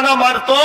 असताना मारतो.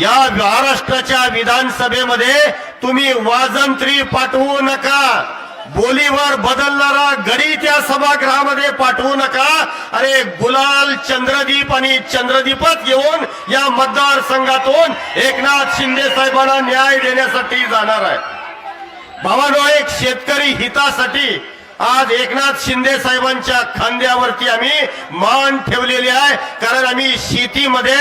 या महाराष्ट्राच्या विधानसभेमध्ये तुम्ही वाजंत्री पाठवू नका. बोलीवर बदलणारा गडी त्या सभागृहामध्ये पाठवू नका. अरे गुलाल चंद्रदीप आणि चंद्रदीपच घेऊन या मतदारसंघातून एकनाथ शिंदे साहेबांना न्याय देण्यासाठी जाणार आहे. भावानो एक शेतकरी हितासाठी आज एकनाथ शिंदे साहेबांच्या खांद्यावरती आम्ही मान ठेवलेली आहे. कारण आम्ही शेतीमध्ये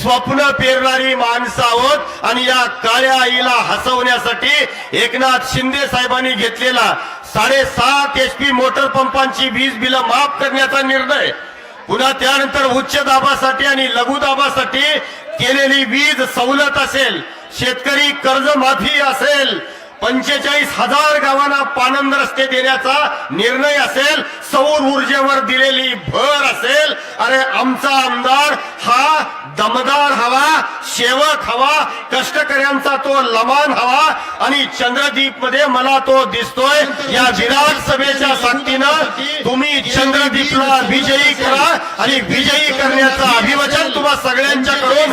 स्वप्न पेरणारी माणसं आहोत आणि या काळ्या आईला हसवण्यासाठी एकनाथ शिंदे साहेबांनी घेतलेला साडेसात एच पी मोटर पंपांची वीज बिल माफ करण्याचा निर्णय पुन्हा त्यानंतर उच्च दाबासाठी आणि लघु दाबासाठी केलेली वीज सवलत असेल शेतकरी कर्जमाफी असेल पंचेचाळीस हजार गावांना पानंद रस्ते देण्याचा निर्णय असेल सौर ऊर्जेवर दिलेली भर असेल अरे आमचा आमदार हा दमदार हवा सेवक हवा कष्टकऱ्यांचा तो लमान हवा आणि चंद्रदीपमध्ये मला तो दिसतोय. या विधानसभेच्या साक्षीनं तुम्ही चंद्रदीपला विजयी करा आणि विजयी करण्याचं अभिवचन तुम्हा सगळ्यांच्याकडून